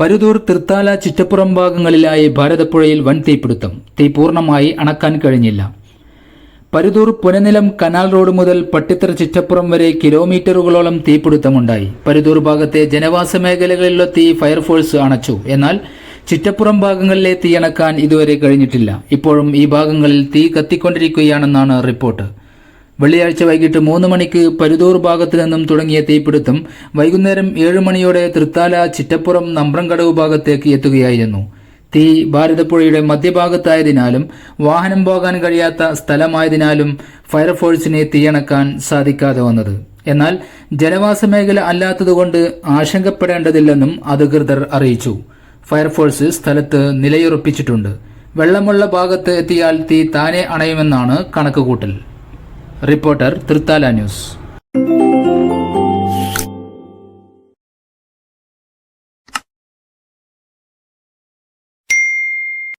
പരുതൂർ തൃത്താല ചുറ്റപ്പുറം ഭാഗങ്ങളിലായി ഭാരതപ്പുഴയിൽ വൻ തീപിടുത്തം. തീ പൂർണമായി അണക്കാൻ കഴിഞ്ഞില്ല. പരുതൂർ പുനനിലം കനാൽ റോഡ് മുതൽ പട്ടിത്തറ ചുറ്റപ്പുറം വരെ കിലോമീറ്ററുകളോളം തീപിടുത്തമുണ്ടായി. പരുതൂർ ഭാഗത്തെ ജനവാസ മേഖലകളിലുള്ള തീ ഫയർഫോഴ്സ് അണച്ചു. എന്നാൽ ചുറ്റപ്പുറം ഭാഗങ്ങളിലെ തീയണക്കാൻ ഇതുവരെ കഴിഞ്ഞിട്ടില്ല. ഇപ്പോഴും ഈ ഭാഗങ്ങളിൽ തീ കത്തിക്കൊണ്ടിരിക്കുകയാണെന്നാണ് റിപ്പോർട്ട്. വെള്ളിയാഴ്ച വൈകിട്ട് മൂന്ന് മണിക്ക് പരുതൂർ ഭാഗത്തു നിന്നും തുടങ്ങിയ തീപിടുത്തം വൈകുന്നേരം ഏഴ് മണിയോടെ തൃത്താല ചിറ്റപ്പുറം നമ്പ്രംകടവ് ഭാഗത്തേക്ക് എത്തുകയായിരുന്നു. തീ ഭാരതപ്പുഴയുടെ മധ്യഭാഗത്തായതിനാലും വാഹനം പോകാൻ കഴിയാത്ത സ്ഥലമായതിനാലും ഫയർഫോഴ്സിനെ തീയണക്കാൻ സാധിക്കാതെ വന്നത്. എന്നാൽ ജനവാസ മേഖല അല്ലാത്തതുകൊണ്ട് ആശങ്കപ്പെടേണ്ടതില്ലെന്നും അധികൃതർ അറിയിച്ചു. ഫയർഫോഴ്സ് സ്ഥലത്ത് നിലയുറപ്പിച്ചിട്ടുണ്ട്. വെള്ളമുള്ള ഭാഗത്ത് എത്തിയാൽ തീ താനെ അണയുമെന്നാണ് കണക്കുകൂട്ടൽ. Reporter Thrithala news